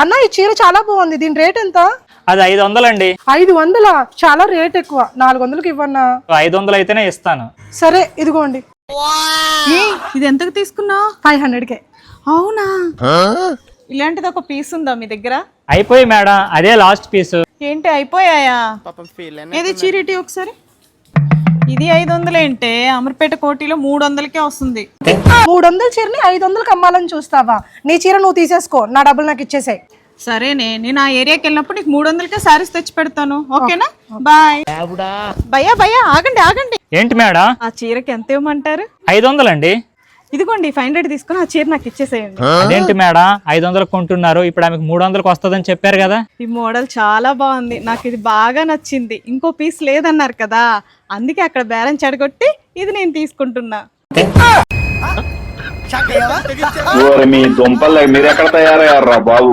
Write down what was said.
అన్న ఈ చీర చాలా బాగుంది. దీని రేట్ ఎంత? అది ఐదు వందలండి. ఐదు వందల? చాలా రేట్ ఎక్కువ. నాలుగు వందలకి ఇవ్వన్నా? ఐదు వందలు అయితేనే ఇస్తాను. సరే ఇదిగోండి. ఏ ఇది ఎంతకు తీసుకున్నావు? ఫైవ్ హండ్రెడ్కే. అవునా? ఇలాంటిది ఒక పీస్ ఉందా మీ దగ్గర? అయిపోయి మేడం అదే లాస్ట్ పీస్. ఏంటి అయిపోయాయా? ఏది చీరిటి ఒకసారి? ఇది ఐదు వందలేంటే అమర్పేట కోటిలో మూడు వందలకే వస్తుంది. మూడు వందల చీరని ఐదు వందలకి అమ్మాలని చూస్తావా? నీ చీర నువ్వు తీసేసుకో నా డబ్బులు నాకు ఇచ్చేసాయి. సరేనే నేను ఆ ఏరియాకి వెళ్ళినప్పుడు నీకు మూడు వందలకే శారీస్ తెచ్చి పెడతాను. ఓకేనా? బాయ్. భయ్యా భయ్యా ఆగండి ఆగండి. ఏంటి మేడం? ఆ చీరకి ఎంత ఇవ్వమంటారు? ఐదు వందలండి. ఇదిగోండి ఫైవ్ హండ్రెడ్ తీసుకుని ఆ చీర నాకు ఇచ్చేసేయండి. అదేంటి మేడం? ఐదు వందలకు కొంటున్నారు ఇప్పుడు ఆమెకు మూడు వందలకు వస్తుందని చెప్పారు కదా. ఈ మోడల్ చాలా బాగుంది నాకు ఇది బాగా నచ్చింది ఇంకో పీస్ లేదన్నారు కదా అందుకే అక్కడ బేరం చెడగొట్టి ఇది నేను తీసుకుంటున్నా. ఓరి మీ దుంపలు మీరు ఎక్కడ తయారయ్యారా బాబు?